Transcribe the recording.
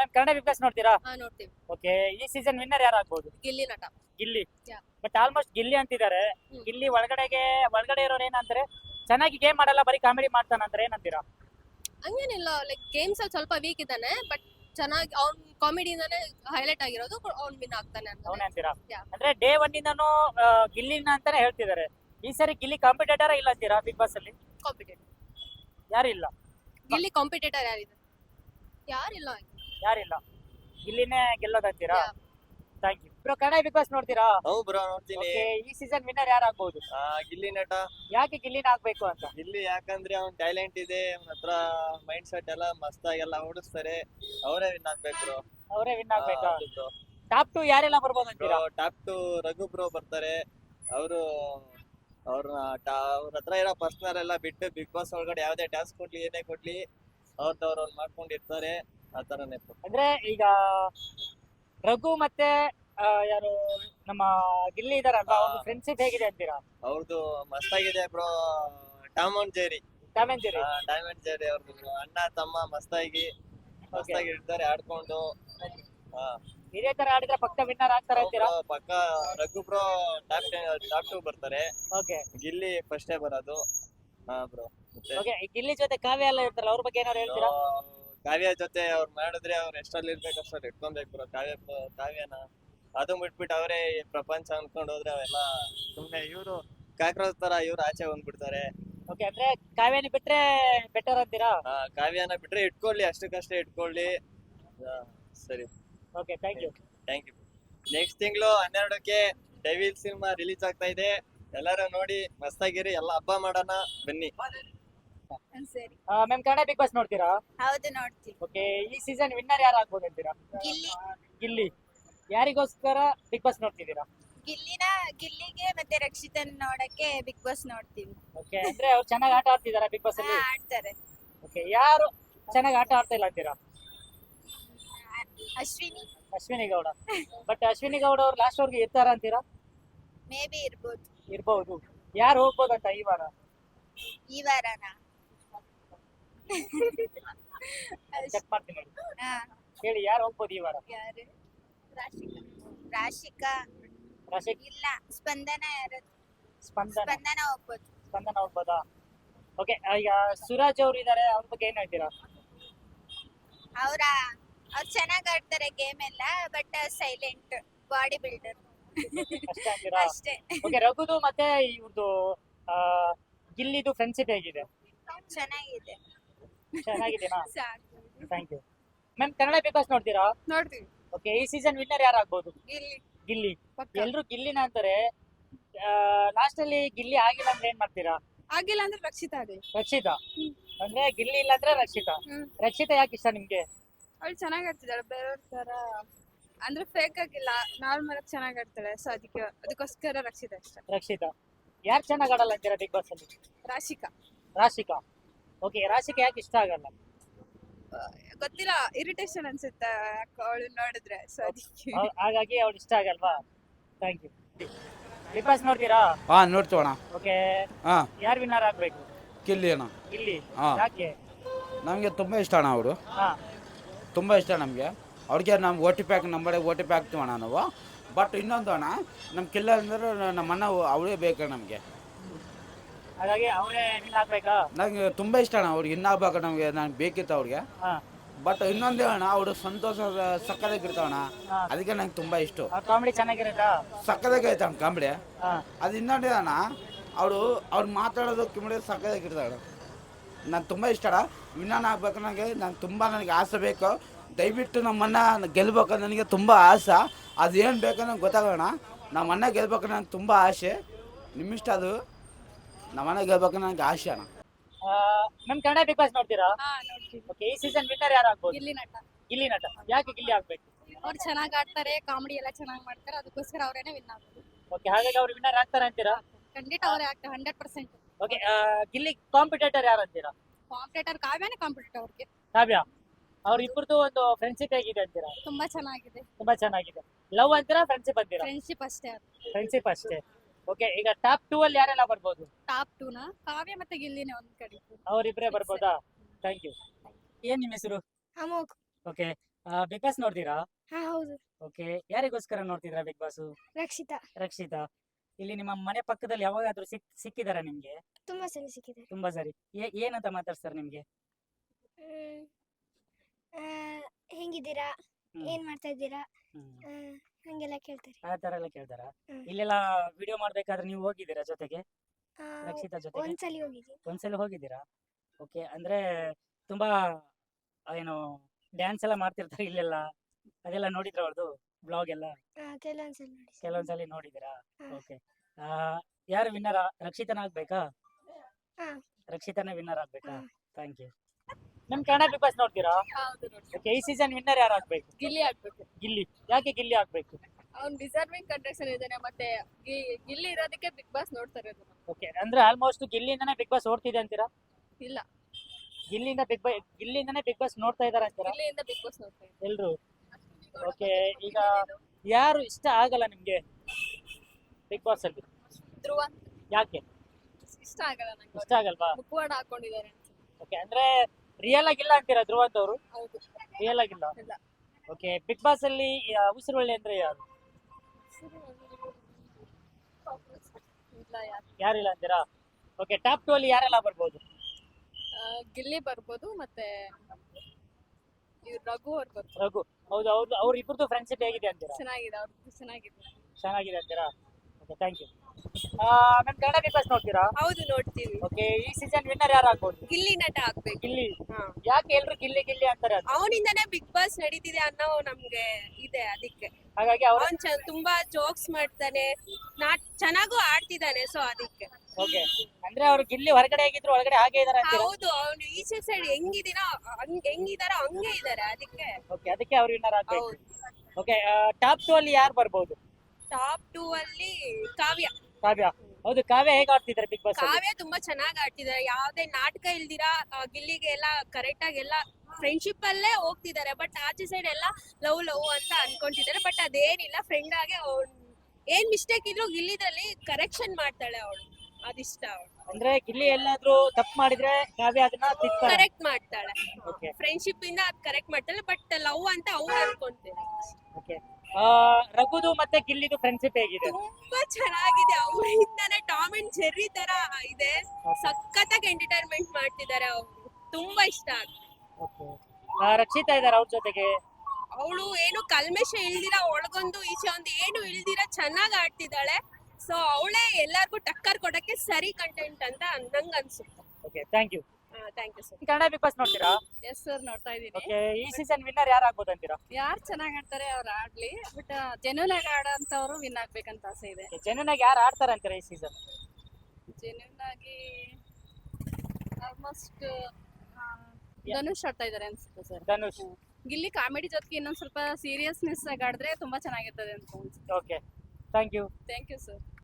Ma'am Kannada big boss ನೋಡ್ತೀರಾ? ಹಾ ನೋಡ್ತೀವಿ. ಓಕೆ ಈ ಸೀಸನ್ ವಿನ್ನರ್ ಯಾರು ಆಗ್ಬೋದು? ಗಿಲ್ಲಿ ನಟ. Gilli. Yeah. But almost Gilli ಅಂತಿದ್ದಾರೆ. ಹ್ಮ್. ಗಿಲ್ಲಿ ಒಳಗಡೆಗೆ ಒಳಗಡೆ ಇರೋರು ಏನಂತಾರೆ? ಚೆನ್ನಾಗಿ ಗೇಮ್ ಮಾಡಲ್ಲ ಬರೀ ಕಾಮಿಡಿ ಮಾಡ್ತಾನಂದ್ರೆ ಏನಂತೀರಾ? ಹಂಗೇನಿಲ್ಲ ಲೈಕ್ ಗೇಮ್ಸ್ ಅಲ್ಲಿ ಸ್ವಲ್ಪ ವೀಕ್ ಇದ್ದಾನೆ ಬಟ್ ಚೆನ್ನಾಗಿ ಅವ್ನ್ ಕಾಮಿಡಿಯಿಂದಾನೇ ಹೈಲೈಟ್ ಆಗಿರೋದು ಅವ್ನ್ ವಿನ್ ಆಗ್ತಾನೆ ಅಂತ ಅವನೇ ಅಂತೀರಾ? Yeah. ಅಂದ್ರೆ ಡೇ ಒನ್ ಇಂದಾನು ಆ, ಗಿಲ್ಲಿನ ಅಂತಾನೆ ಹೇಳ್ತಿದ್ದಾರೆ. ಈ ಸರಿ ಗಿಲ್ಲಿ ಕಾಂಪಿಟೇಟರ್ ಇಲ್ಲ ಅಂತೀರಾ ಬಿಗ್ ಬಾಸ್ ಅಲ್ಲಿ? ಕಾಂಪಿಟೇಟರ್ ಯಾರು ಇಲ್ಲ ಗಿಲ್ಲಿ ಕಾಂಪಿಟೇಟರ್ ಯಾರಿದೆ? ಯಾರಿಲ್ಲ. ಯಾರಿಲ್ಲ. ಇಲ್ಲಿನೇ ಗೆಲ್ಲೋದಂತೀರಾ. Thank you bro Kannada big boss ನೋಡ್ತೀರಾ? ಹೌ ಬ್ರೋ ನೋಡ್ತೀನಿ. ಓಕೆ ಈ ಸೀಸನ್ ವಿನ್ನರ್ ಯಾರು ಆಗ್ಬೋದು ಆ, ಗಿಲ್ಲಿ ನಟ. ಯಾಕೆ ಗಿಲ್ಲಿನ ಆಗ್ಬೇಕು ಅಂತ? ಗಿಲ್ಲಿ ಯಾಕಂದ್ರೆ ಅವ್ನ್ ಟ್ಯಾಲೆಂಟ್ ಇದೆ ಅವನ ಹತ್ರ ಮೈಂಡ್ ಸೆಟ್ ಎಲ್ಲ ಮಸ್ತಾಗೆಲ್ಲ ಓಡಿಸ್ತಾರೆ. ಅವರೇ ವಿನ್ ಆಗ್ಬೇಕು ಬ್ರೋ ಅವರೇ ವಿನ್ ಆಗ್ಬೇಕಾ? ಟಾಪ್ ಟು ಯಾರೆಲ್ಲ ಬರ್ಬೋದು ಅಂತೀರಾ? ಟಾಪ್ ಟು ರಘು ಬ್ರೋ ಬರ್ತಾರೆ. ಅವರು ಅವ್ರನ್ನ ಅವ್ರ ಹತ್ರ ಇರೋ ಪರ್ಸನಲ್ ಎಲ್ಲ ಬಿಟ್ಟು ಬಿಗ್ ಬಾಸ್ ಒಳಗಡೆ ಯಾವ್ದೇ ಟಾಸ್ಕ್ ಕೊಡ್ಲಿ ಏನೇ ಕೊಡ್ಲಿ ಅವ್ರದ್ದು ಅವ್ರು ಮಾಡ್ಕೊಂಡಿರ್ತಾರೆ. ಆ ತರನೇ. ಅಂದ್ರೆ ಈಗ ರಘು ಮತ್ತೆ ಆ, ಯಾರು ನಮ್ಮ ಗಿಲ್ಲಿ ಇದಾರಲ್ವಾ ಹಾ. ಅವ್ರ ಫ್ರೆಂಡ್ಶಿಪ್ ಹೇಗಿದೆ ಅಂತೀರಾ? ಅವ್ರದ್ದು ಮಸ್ತಾಗಿದೆ bro Tom and Jerry. Tom and Jerry. Tom and Jerry ಅವ್ರದ್ದು ಅಣ್ಣ ತಮ್ಮ ಮಸ್ತಾಗಿ ಮಸ್ತಾಗಿ ಇರ್ತಾರೆ ಆಡ್ಕೊಂಡು. ಹಾ. ಇದೇ ತರ ಆಡಿದ್ರೆ ಪಕ್ಕ ವಿನ್ನರ್ ಆಗ್ತಾರೆ ಅಂತೀರಾ? ಅವ್ರು ಪಕ್ಕ Raghu bro top top two ಬರ್ತಾರೆ. ಓಕೆ ಗಿಲ್ಲಿ ಫಸ್ಟೇ ಬರೋದು. ಹಾ ಬ್ರೋ. ಓಕೆ ಗಿಲ್ಲಿ ಜೊತೆ ಕಾವ್ಯ ಎಲ್ಲ ಇರ್ತಾರಲ್ಲ ಅವ್ರ ಬಗ್ಗೆ ಏನಾದ್ರು ಹೇಳ್ತೀರಾ? ಕಾವ್ಯ ಜೊತೆ ಅವ್ರು ಮಾಡಿದ್ರೆ ಅವ್ರು ಎಷ್ಟಲ್ಲಿ ಇರ್ಬೇಕು ಅಷ್ಟಲ್ಲಿ ಇಟ್ಕೊಂಡ್ಬೇಕು ಬ್ರೋ ಕಾವ್ಯ ಕಾವ್ಯನ ಅದು ಬಿಟ್ಬಿಟ್ಟು ಅವರೇ ಪ್ರಪಂಚ ಅನ್ಕೊಂಡು ಹೋದ್ರೆ ಅವೆಲ್ಲ ಸುಮ್ನೆ ಇವರು ಕಾಕ್ರೋಚ್ ತರ ಇವ್ರು ಆಚೆ ಬಂದ್ಬಿಡ್ತಾರೆ ಓಕೆ ಅಂದ್ರೆ ಕಾವ್ಯನ ಬಿಟ್ರೆ ಬೆಟರ್ ಅಂತೀರಾ? ಆ, ಕಾವ್ಯನ ಬಿಟ್ರೆ ಇಟ್ಕೊಳ್ಳಿ ಅಷ್ಟಕ್ಕಷ್ಟೇ ಇಟ್ಕೊಳ್ಳಿ. ಆ, ಸರಿ. Okay thank you thank you next ತಿಂಗಳು ಹನ್ನೆರಡಕ್ಕೆ ಡೆವಿಲ್ ಸಿನಿಮಾ ರಿಲೀಸ್ ಆಗ್ತಾ ಇದೆ. ಎಲ್ಲರೂ ನೋಡಿ ಮಸ್ತಾಗಿರಿ ಎಲ್ಲ ಹಬ್ಬ ಮಾಡೋಣ ಬನ್ನಿ. ಸರಿ. ಮ್ಯಾಮ್ ಕನ್ನಡ ಬಿಗ್ ಬಾಸ್ ನೋಡ್ತೀರಾ? ಹೌದು ನೋಡ್ತೀವಿ. ಓಕೆ ಈ ಸೀಸನ್ ವಿನ್ನರ್ ಯಾರು ಆಗ್ಬೋದು ಅಂತೀರಾ? ಗಿಲ್ಲಿ. ಗಿಲ್ಲಿ. ಯಾರಿಗೋಸ್ಕರ ಬಿಗ್ ಬಾಸ್ ನೋಡ್ತಿದ್ದೀರಾ? ಗಿಲ್ಲಿನ ಗಿಲ್ಲಿಗೆ ಮತ್ತೆ ರಕ್ಷಿತನ್ ನೋಡಕ್ಕೆ ಬಿಗ್ ಬಾಸ್ ನೋಡ್ತೀವಿ. ಓಕೆ ಅಂದ್ರೆ ಅವ್ರು ಚೆನ್ನಾಗಿ ಆಟ ಆಡ್ತಿದಾರಾ ಬಿಗ್ ಬಾಸ್ ಹಾ, ಅಲ್ಲಿ ಆಡ್ತಾರೆ. ಓಕೆ ಯಾರು ಚೆನ್ನಾಗಿ ಆಟ ಆಡ್ತಾ ಇಲ್ಲ ಅಂತೀರಾ? ಅಶ್ವಿನಿ. ಅಶ್ವಿನಿ ಗೌಡ. ಬಟ್ ಅಶ್ವಿನಿ ಗೌಡ ಅವ್ರು ಲಾಸ್ಟ್ ಅವ್ರಿಗೆ ಇರ್ತಾರ ಅಂತೀರಾ? ಮೇ ಬಿ ಇರ್ಬೋದು. ಇರ್ಬಹುದು ಯಾರು ಹೋಗ್ಬೋದು ಅಂತ ಈ ವಾರ? ಈ ವಾರನ? ಚೆಕ್ ಮಾಡ್ತೀನಿ ಹಾ, ಹೇಳಿ ಯಾರು ಹೋಗ್ಬೋದು ಈ ವಾರ? ಯಾರು? ರಾಶಿಕಾ. ರಾಶಿಕಾ. ಇಲ್ಲ ಸ್ಪಂದನ ಯಾರು ಸ್ಪಂದನ. ಸ್ಪಂದನ ಹೋಗ್ಬೋದು. ಸ್ಪಂದನ ಹೋಗ್ಬೋದಾ? ಓಕೆ ಈಗ ಸುರಾಜ್ ಅವ್ರು ಇದಾರೆ ಅವ್ರ ಬಗ್ಗೆ ಏನ್ ಹೇಳ್ತೀರಾ? ಅವರ ಅವ್ರು ಚೆನ್ನಾಗ್ ಆಡ್ತಾರೆ ಗೇಮ್ ಎಲ್ಲ ಬಟ್ ಸೈಲೆಂಟ್ ಬಾಡಿ ಬಿಲ್ಡರ್ ಅಷ್ಟೇ ಅಂತೀರಾ? ಅಷ್ಟೇ. ಓಕೆ ರಘುದು ಮತ್ತೆ ಇವ್ರದ್ದು ಗಿಲ್ಲಿದು ಫ್ರೆಂಡ್ಶಿಪ್ ಹೇಗಿದೆ? ಚೆನ್ನಾಗಿದೆ. ಚೆನ್ನಾಗಿದೆನಾ ಸಾಕು. Thank you ma'am Kannada big boss ನೋಡ್ತೀರಾ? ನೋಡ್ತೀವಿ. ಓಕೆ ಈ ಸೀಸನ್ ವಿನ್ನರ್ ಯಾರಾಗ್ಬೋದು? ಗಿಲ್ಲಿ. ಗಿಲ್ಲಿ. ಪಕ್ಕ. ಎಲ್ರು ಗಿಲ್ಲಿನ ಅಂತಾರೆ? ಲಾಸ್ಟ್ ಅಲ್ಲಿ ಗಿಲ್ಲಿ ಆಗಿಲ್ಲ ಅಂದ್ರೆ ಏನ್ ಮಾಡ್ತೀರಾ? ಆಗಿಲ್ಲ ಅಂದ್ರೆ ರಕ್ಷಿತ ಅದೇ. ರಕ್ಷಿತಾ? ಅಂದ್ರೆ ಗಿಲ್ಲಿ ಇಲ್ಲ ಅಂದ್ರೆ ರಕ್ಷಿತಾ? ಹ್ಮ್. ರಕ್ಷಿತಾ ಯಾಕೆ ಇಷ್ಟ ನಿಮ್ಗೆ? ಅವಳು ಚೆನ್ನಾಗಿ ಆಡ್ತಿದ್ದಾಳೆ ಬೇರೆಯವ್ರ ತರ ಅಂದ್ರೆ ಫೇಕ್ ಆಗಿಲ್ಲ ನಾರ್ಮಲ್ ಆಗಿ ಚೆನ್ನಾಗಿ ಆಡ್ತಾಳೆ. ಸೊ ಅದಕ್ಕೆ ಅದಕ್ಕೋಸ್ಕರ ರಕ್ಷಿತ ಇಷ್ಟ. ರಕ್ಷಿತಾ. ಯಾರು ಚೆನ್ನಾಗ್ ಆಡಲ್ಲ ಅಂತೀರಾ ಬಿಗ್ ಬಾಸ್ ಅಲ್ಲಿ ರಾಶಿಕಾ. ರಾಶಿಕಾ. ಓಕೆ ರಾಶಿಕಾ ಯಾಕೆ ಇಷ್ಟ ಆಗಲ್ಲ? ಗೊತ್ತಿಲ್ಲ ಇರಿಟೇಷನ್ ಅನ್ಸುತ್ತೆ ಅವಳು ನೋಡಿದ್ರೆ ಸೊ ಅದಕ್ಕೆ. ಹಾಗಾಗಿ ಅವಳು ಇಷ್ಟ ಆಗಲ್ವಾ? ಥ್ಯಾಂಕ್ ಯು ಬಿಗ್ ಬಾಸ್ ನೋಡ್ತೀರಾ? ಹಾ ನೋಡ್ತೀವಣ್ಣ. ಓಕೆ ಹಾ. ಯಾರು ವಿನ್ನರ್ ಆಗ್ಬೇಕು? ಕಿಲ್ಲಿ ಅಣ್ಣ. ಇಲ್ಲಿ ಹಾ. ಯಾಕೆ? ನಮಗೆ ತುಂಬ ಇಷ್ಟ ಅಣ್ಣ ಅವರು. ಹಾ. ತುಂಬ ಇಷ್ಟ ನಮಗೆ. ಅವ್ರಿಗೆ ನಮ್ಮ ಓ ಟಿ ಪಿ ಹಾಕಿ ನಂಬರ್ ಓ ಟಿ ಪಿ ಹಾಕ್ತೀವಣ್ಣ ನಾವು. ಬಟ್ ಇನ್ನೊಂದು ಅಣ್ಣ ನಮ್ಮ ಕಿಲ್ಲ ಅಂದ್ರೆ ನಮ್ಮ ಅಣ್ಣ ಅವಳೇ ಬೇಕು ನಮಗೆ. ಹಾಗಾಗಿ ಅವರೇ ನನಗೆ ತುಂಬ ಇಷ್ಟ ಅಣ್ಣ ಅವ್ರಿಗೆ ಇನ್ನಾಗಬೇಕು ನಮಗೆ ನಾನು ಬೇಕಿತ್ತು ಅವ್ರಿಗೆ. ಹಾ. ಬಟ್ ಇನ್ನೊಂದೇ ಅಣ್ಣ ಅವ್ರು ಸಂತೋಷ ಸಕ್ಕದಾಗ ಇರ್ತಾವಣ ಅದಕ್ಕೆ ನಂಗೆ ತುಂಬಾ ಇಷ್ಟ. ಕಾಮಿಡಿ ಚೆನ್ನಾಗಿರುತ್ತಾ? ಸಕ್ಕದಾಗಿ ಐತೆ ಅಣ್ಣ ಕಾಮಿಡಿ ಹಾ. ಅದು ಇನ್ನೊಂದೇ ಅಣ್ಣ ಅವರು ಅವ್ರು ಮಾತಾಡೋದು ಕಿಮಡಿ ಸಕ್ಕದಾಗಿರ್ತಾಳೆ ನಂಗೆ ತುಂಬ ಇಷ್ಟ ಅಣ್ಣ. ವಿನ್ನಾನ ಆಗ್ಬೇಕು ನನಗೆ ನಂಗೆ ತುಂಬ ನನಗೆ ಆಸೆ ಬೇಕು. ದಯವಿಟ್ಟು ನಮ್ಮನ್ನ ಗೆಲ್ಬೇಕು ನನಗೆ ತುಂಬ ಆಸೆ. ಅದು ಬೇಕೋ ನಂಗೆ ಗೊತ್ತಾಗೋಣ ನಮ್ಮ ಅಣ್ಣ ಗೆಲ್ಬೇಕು ನನಗೆ ತುಂಬ ಆಸೆ. ನಿಮ್ಮಿಷ್ಟ ಅದು? ನಮ್ಮ ಅಣ್ಣ ಗೆಲ್ಬೇಕು ನನಗೆ ಆಶೆ ಅಣ್ಣ ನಮ್ ಕನ್ನಡ ಬಿಗ್ ಬಾಸ್ ನೋಡ್ತೀರಾ? ಹಾ ನೋಡ್ತೀವಿ. ಓಕೆ ಈ ಸೀಸನ್ ವಿನ್ನರ್ ಯಾರು ಆಗ್ಬೋದು? ಗಿಲ್ಲಿ ನಟ. ಗಿಲ್ಲಿ ನಟ. ಯಾಕೆ ಗಿಲ್ಲಿ ಆಗ್ಬೇಕು? ಅವ್ರು ಚೆನ್ನಾಗಿ ಆಡ್ತಾರೆ ಕಾಮಿಡಿ ಎಲ್ಲ ಚೆನ್ನಾಗಿ ಮಾಡ್ತಾರೆ ಅದಕ್ಕೋಸ್ಕರ ಅವರೇನೆ ವಿನ್ ಆಗ್ತಾರೆ ಓಕೆ ಹಾಗಾಗಿ ಅವ್ರು ವಿನ್ನರ್ ಆಗ್ತಾರೆ ಅಂತೀರಾ? ಖಂಡಿತ ಅವರೇ ಆಗ್ತಾರೆ hundred percent okay Gilli competitor ಯಾರು ಅಂತೀರಾ? ಕಾಂಪಿಟೇಟರ್ ಕಾವ್ಯನೇ ಕಾಂಪಿಟೇಟರ್ ಅವ್ರಿಗೆ. ಕಾವ್ಯ ಅವ್ರ ಇಬ್ಬರದು ಒಂದು ಫ್ರೆಂಡ್ಶಿಪ್ ಹೇಗಿದೆ ಅಂತೀರಾ? ತುಂಬಾ ಚೆನ್ನಾಗಿದೆ. ತುಂಬಾ ಚೆನ್ನಾಗಿದೆ. ಲವ್ ಅಂತೀರಾ ಫ್ರೆಂಡ್ಶಿಪ್ ಅಂತೀರಾ? ಫ್ರೆಂಡ್ಶಿಪ್ ಅಷ್ಟೇ ಫ್ರೆಂಡ್ಶಿಪ್ ಅಷ್ಟೇ. ಓಕೆ ಈಗ ಟಾಪ್ ಟೂ ಅಲ್ಲಿ ಯಾರೆಲ್ಲ ಬರ್ಬೋದು? ಟಾಪ್ ಟೂನ ಕಾವ್ಯ ಮತ್ತೆ ಗಿಲ್ಲಿನೇ ಒಂದ್ ಕಡೆ. ಅವರಿಬ್ಬರೇ ಬರ್ಬೋದಾ? ಥ್ಯಾಂಕ್ ಯು ಏನ್ ನಿಮ್ಮ ಹೆಸರು? ಅಮೋಕ್ ಓಕೆ ಬಿಗ್ ಬಾಸ್ ನೋಡ್ತೀರಾ? ಹಾ ಹೌದು. ಓಕೆ ಯಾರಿಗೋಸ್ಕರ ನೋಡ್ತಿದ್ರಾ ಬಿಗ್ ಬಾಸ್ ರಕ್ಷಿತಾ. ರಕ್ಷಿತಾ. ಇಲ್ಲಿ ನಿಮ್ಮ ಮನೆ ಪಕ್ಕದಲ್ಲಿ ಯಾವಾಗಾದ್ರೂ ಸಿಕ್ ಸಿಕ್ಕಿದಾರ ನಿಮ್ಗೆ? ತುಂಬಾ ಸರಿ ಸಿಕ್ಕಿದೆ. ತುಂಬಾ ಸರಿ. ಏ- ಏನಂತ ಮಾತಾಡ್ತಾರೆ ನಿಮ್ಗೆ? ಹೆಂಗಿದ್ದೀರಾ? ಹ್ಮ್. ಏನ್ ಮಾಡ್ತಾ ಇದ್ದೀರಾ? ಹ್ಮ್. ಆ, ಹಂಗೆಲ್ಲ ಕೇಳ್ತಾರೆ. ಆ ತರ ಎಲ್ಲ ಕೇಳ್ತಾರ? ಹ್ಮ್. ಇಲ್ಲೆಲ್ಲ ವಿಡಿಯೋ ಮಾಡ್ಬೇಕಾದ್ರೆ ನೀವು ಹೋಗಿದ್ದೀರಾ ಜೊತೆಗೆ? ಆ, ರಕ್ಷಿತಾ ಜೊತೆಗೆ? ಒಂದ್ಸಲಿ ಹೋಗಿದ್ದೀನಿ. ಒಂದ್ಸಲ ಹೋಗಿದ್ದೀರಾ? ಓಕೆ ಅಂದ್ರೆ ತುಂಬಾ ಆ, ಏನು ಡ್ಯಾನ್ಸ್ ಎಲ್ಲ ಮಾಡ್ತಿರ್ತಾರೆ ಇಲ್ಲೆಲ್ಲ? ಅದೆಲ್ಲ ನೋಡಿದ್ರ ಅವ್ರದ್ದು ಬ್ಲಾಗ್ ಎಲ್ಲ? ಆ, ಕೆಲವೊಂದ್ಸಲ ನೋಡಿ ಕೆಲವೊಂದ್ಸಲಿ ನೋಡಿದ್ದೀರಾ? ಹಾ. ಓಕೆ ಯಾರು ವಿನ್ನರ್ ರಕ್ಷಿತನ ಆಗ್ಬೇಕಾ? ಹಾ. ರಕ್ಷಿತನೇ ವಿನ್ನರ್ ಆಗ್ಬೇಕಾ? ಹಾ. ಥ್ಯಾಂಕ್ ಯು ನಮ್ ಕನ್ನಡ ಬಿಗ್ ಬಾಸ್ ನೋಡ್ತೀರಾ ಓಕೆ ಈ ಸೀಸನ್ ವಿನ್ನರ್ ಯಾರು ಆಗ್ಬೇಕು? ಗಿಲ್ಲಿ ಆಗ್ಬೇಕು. ಗಿಲ್ಲಿ. ಯಾಕೆ ಗಿಲ್ಲಿ ಆಗ್ಬೇಕು? ಅವ್ನ್ ಡಿಸರ್ವಿಂಗ್ ಕಂಡಕ್ಷನ್ ಇದ್ದಾನೆ ಮತ್ತೆ ಗಿ- ಗಿಲ್ಲಿ ಇರೋದಕ್ಕೆ ಬಿಗ್ ಬಾಸ್ ನೋಡ್ತಾರೆ ಇರೋದು ಓಕೆ ಅಂದ್ರೆ ಆಲ್ಮೋಸ್ಟ್ ಗಿಲ್ಲಿಂದನೇ ಬಿಗ್ ಬಾಸ್ ಓಡ್ತಿದೆ ಅಂತೀರಾ? ಇಲ್ಲ. ಗಿಲ್ಲಿಂದ ಬಿಗ್ ಬಾಸ್ ಗಿಲ್ಲಿಂದನೇ ಬಿಗ್ ಬಾಸ್ ನೋಡ್ತಾ ಇದ್ದಾರೆ ಅಂತೀರಾ? ಗಿಲ್ಲಿಂದ ಬಿಗ್ ಬಾಸ್ ನೋಡ್ತಾರೆ ಎಲ್ಲರೂ ಓಕೆ ಈಗ ಯಾರು ಇಷ್ಟ ಆಗಲ್ಲ ನಿಮ್ಗೆ ಬಿಗ್ ಬಾಸ್ ಅಲ್ಲಿ? ಧ್ರುವ ಯಾಕೆ? ಇಷ್ಟ ಆಗಲ್ಲ ನಂಗೆ ಇಷ್ಟ ಆಗಲ್ವಾ? ಮುಖವಾಡ ಹಾಕೊಂಡಿದ್ದಾರೆ ಓಕೆ ಅಂದ್ರೆ ರಿಯಲ್ ಆಗಿಲ್ಲ ಅಂತೀರಾ ಧ್ರುವಂತ್ ಅವರು? ರಿಯಲ್ ಆಗಿಲ್ಲ? ಇಲ್ಲ. ಓಕೆ ಬಿಗ್ ಬಾಸ್ ಅಲ್ಲಿ ಆ, ಉಸಿರುಳ್ಳಿ ಅಂದ್ರೆ ಯಾರು? ಇಲ್ಲ ಯಾರು. ಯಾರಿಲ್ಲ ಅಂತೀರಾ? ಓಕೆ ಟಾಪ್ ಟು ಅಲ್ಲಿ ಯಾರೆಲ್ಲ ಬರ್ಬೋದು? ಆ, ಗಿಲ್ಲಿ ಬರ್ಬೋದು ಮತ್ತೆ ಇವ್ರು ರಘು ಅವ್ರು ಬರ್ಬೋದು. ರಘು. ಹೌದು ಹೌದು ಅವ್ರ ಇಬ್ಬರದು ಫ್ರೆಂಡ್ಶಿಪ್ ಹೇಗಿದೆ ಅಂತೀರಾ? ಚೆನ್ನಾಗಿದೆ ಅವ್ರದ್ದು ಚೆನ್ನಾಗಿದೆ. ಚೆನ್ನಾಗಿದೆ ಅಂತೀರಾ? Okay thank you ma'am Kannada big boss ನೋಡ್ತೀರಾ? ಹೌದು ನೋಡ್ತೀವಿ. ಓಕೆ ಈ ಸೀಸನ್ ವಿನ್ನರ್ ಯಾರು ಆಗ್ಬೋದು? ಗಿಲ್ಲಿ ನಟ ಆಗ್ಬೇಕು. ಗಿಲ್ಲಿ. ಹಾ. ಯಾಕೆ ಎಲ್ರು ಗಿಲ್ಲಿ ಗಿಲ್ಲಿ ಅಂತಾರೆ ಅದು? ಅವನಿಂದನೇ ಬಿಗ್ ಬಾಸ್ ನಡೀತಿದೆ ಅನ್ನೋ ನಮ್ಗೆ ಇದೆ ಅದಕ್ಕೆ. ಹಾಗಾಗಿ ಅವ್ರ ಅವನ್ ತುಂಬಾ ಜೋಕ್ಸ್ ಮಾಡ್ತಾನೆ ನಾ ಚೆನ್ನಾಗೂ ಆಡ್ತಿದ್ದಾನೆ ಸೊ ಅದಕ್ಕೆ. ಓಕೆ ಅಂದ್ರೆ ಅವ್ರು ಗಿಲ್ಲಿ ಹೊರಗಡೆ ಆಗಿದ್ರು ಒಳಗಡೆ ಹಾಗೆ ಇದಾರೆ ಅಂತೀರಾ? ಹೌದು ಅವನು ಈಚೆ ಸೈಡ್ ಹೆಂಗಿದೀನ ಹಂಗ್ ಹೆಂಗಿದಾರೋ ಹಂಗೆ ಇದಾರೆ ಅದಕ್ಕೆ. ಓಕೆ ಅದಕ್ಕೆ ಅವ್ರು ವಿನ್ನರ್ ಆಗ್ಬೇಕು. ಹೌದು. ಓಕೆ ಟಾಪ್ ಟು ಅಲ್ಲಿ ಯಾರು ಬರ್ಬೋದು? ಟಾಪ್ ಟೂ ಅಲ್ಲಿ ಕಾವ್ಯ. ಕಾವ್ಯ. ಹೌದು ಕಾವ್ಯ ಹೇಗೆ ಆಡ್ತಿದ್ದಾರೆ ಬಿಗ್ ಬಾಸ್ ಕಾವ್ಯ ತುಂಬಾ ಚೆನ್ನಾಗ್ ಆಡ್ತಿದ್ದಾರೆ. ಯಾವ್ದೇ ನಾಟಕ ಇಲ್ದಿರಾ ಆ, ಗಿಲ್ಲಿಗೆ ಎಲ್ಲ ಕರೆಕ್ಟ್ ಆಗಿ ಎಲ್ಲ ಫ್ರೆಂಡ್ಶಿಪ್ ಅಲ್ಲೇ ಹೋಗ್ತಿದ್ದಾರೆ. ಬಟ್ ಆಚೆ ಸೈಡ್ ಎಲ್ಲ ಲವ್ ಲವ್ ಅಂತ ಅನ್ಕೊಂತಿದ್ದಾರೆ. ಬಟ್ ಅದೇನಿಲ್ಲ ಫ್ರೆಂಡ್ ಆಗಿ ಅವ್ಳು ಏನ್ ಮಿಸ್ಟೇಕ್ ಇದ್ರು ಗಿಲ್ಲಿದಲ್ಲಿ ಕರೆಕ್ಷನ್ ಮಾಡ್ತಾಳೆ ಅವಳು. ಅದಿಷ್ಟ ಅವಳು. ಅಂದ್ರೆ ಗಿಲ್ಲಿ ಎಲ್ಲಾದ್ರೂ ತಪ್ಪು ಮಾಡಿದ್ರೆ ಕಾವ್ಯ ಅದನ್ನ ಕರೆಕ್ಟ್ ಮಾಡ್ತಾಳೆ. ಫ್ರೆಂಡ್ಶಿಪ್ ಇಂದ ಅದ್ ಕರೆಕ್ಟ್ ಮಾಡ್ತಾಳೆ. ಬಟ್ ಲವ್ ಅಂತ ಅವ್ರು ಅನ್ಕೊಂತಾರೆ ಓಕೆ ರಘುದು ಮತ್ತೆ ಗಿಲ್ಲಿದು ಫ್ರೆಂಡ್ಶಿಪ್ ಹೇಗಿದೆ? ತುಂಬಾ ಚೆನ್ನಾಗಿದೆ. ಅವರಿಂದಾನೆ ಟಾಮ್ ಅಂಡ್ ಜೆರ್ರಿ ತರ ಇದೆ. ಸಖತ್ತಾಗಿ ಎಂಟರ್ಟೈನ್ಮೆಂಟ್ ಮಾಡ್ತಿದ್ದಾರೆ ಅವ್ರು. ತುಂಬಾ ಇಷ್ಟ ಆಗ್ತದೆ. ರಕ್ಷಿತಾ ಇದಾರೆ ಅವ್ರ ಜೊತೆಗೆ? ಅವಳು ಏನು ಕಲ್ಮೇಶ ಇಲ್ದಿರ ಒಳಗೊಂದು ಈಚೆ ಒಂದು ಏನು ಇಲ್ದಿರ ಚೆನ್ನಾಗಿ ಆಡ್ತಿದ್ದಾಳೆ. ಸೊ ಅವಳೇ ಎಲ್ಲಾರ್ಗೂ ಟಕ್ಕರ್ ಕೊಡಕ್ಕೆ ಸರಿ ಕಂಟೆಂಟ್ ಅಂತ ನಂಗೆ ಅನ್ಸುತ್ತೆ. Okay thank you thank you sir Kannada big boss ನೋಡ್ತೀರಾ? ಎಸ್ ಸರ್ ನೋಡ್ತಾ ಇದೀನಿ ಓಕೆ ಈ ಸೀಸನ್ ವಿನ್ನರ್ ಯಾರು ಆಗ್ಬೋದು ಅಂತೀರಾ? ಯಾರು ಚೆನ್ನಾಗಿ ಆಡ್ತಾರೆ ಅವ್ರು ಆಡ್ಲಿ ಬಟ್ ಜೆನ್ಯೂನ್ ಆಗಿ ಆಡೋಂಥವ್ರು ವಿನ್ ಆಗ್ಬೇಕಂತ ಆಸೆ ಇದೆ. ಜನನಾಗಿ ಯಾರು ಆಡ್ತಾರೆ ಅಂತೀರಾ ಈ ಸೀಸನ್ ಜೆನ್ಯೂನ್ ಆಗಿ ಆಲ್ಮೋಸ್ಟ್ ಧನುಷ್ ಆಡ್ತಾ ಇದ್ದಾರೆ ಅನ್ಸುತ್ತೆ ಸರ್ ಧನುಷ್. ಗಿಲ್ಲಿ ಕಾಮಿಡಿ ಜೊತೆಗೆ ಇನ್ನೊಂದ್ ಸ್ವಲ್ಪ ಸೀರಿಯಸ್ನೆಸ್ ಆಗಿ ಆಡಿದ್ರೆ ತುಂಬಾ ಚೆನ್ನಾಗಿರ್ತದೆ ಅಂತ ಅನ್ಸುತ್ತೆ. Okay thank you thank you sir